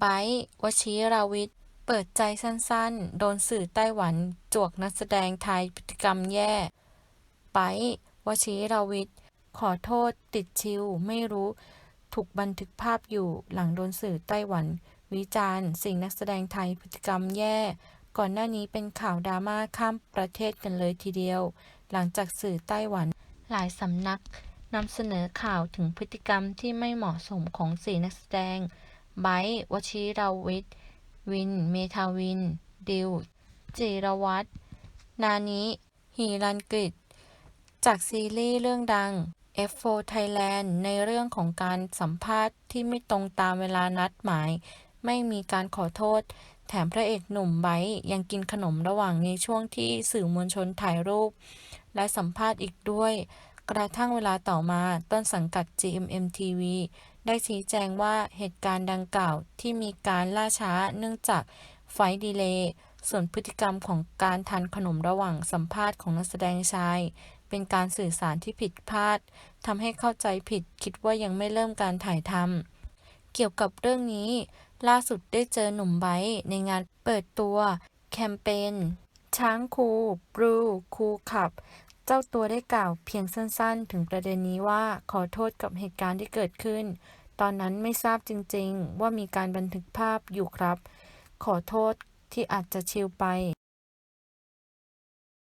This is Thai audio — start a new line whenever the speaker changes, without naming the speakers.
ไบ์วชิราวิทย์ เปิดใจสั้นๆ โดนสื่อไต้หวันจวกนักแสดงไทยพฤติกรรมแย่ ไบ์วชิราวิทย์ ขอโทษติดชิวไม่รู้ ถูกบันทึกภาพอยู่หลังโดนสื่อไต้หวัน วิจารณ์ สิ่งนักแสดงไทยพฤติกรรมแย่ ก่อนหน้านี้เป็นข่าวดราม่าข้ามประเทศกันเลยทีเดียว หลังจากสื่อไต้หวัน หลายสำนักนำเสนอข่าวถึงพฤติกรรมที่ไม่เหมาะสมของสี่นักแสดง ไบร์วชิราวิทย์ วิน เมธาวิน ดิว จิรวัฒน์นานิหีรัญกฤษจากซีรีส์เรื่องดัง F4 Thailand ในเรื่องของการสัมภาษณ์ที่ไม่ตรงตามเวลานัดหมาย ไม่มีการขอโทษ แถมพระเอกหนุ่มไบยังกินขนมระหว่างในช่วงที่สื่อมวลชนถ่ายรูป และสัมภาษณ์อีกด้วย กระทั่งเวลาต่อมาต้นสังกัด GMM TV ได้ชี้แจงว่าเหตุการณ์ดังกล่าวที่มีการล่าช้าเนื่องจากไฟดีเลย์ส่วนพฤติกรรมของการทานขนมระหว่างสัมภาษณ์ของนักแสดงชาย เป็นการสื่อสารที่ผิดพลาดทำให้เข้าใจผิดคิดว่ายังไม่เริ่มการถ่ายทำเกี่ยวกับเรื่องนี้ ล่าสุดได้เจอหนุ่มไบร์ในงานเปิดตัว แคมเปญช้างคูบลูคูขับ เจ้าตัวได้กล่าวเพียงสั้นๆ ถึงประเด็นนี้ว่าขอโทษกับเหตุการณ์ที่เกิดขึ้น ตอนนั้นไม่ทราบจริงๆ ว่ามีการบันทึกภาพอยู่ครับ ขอโทษที่อาจจะชิลไป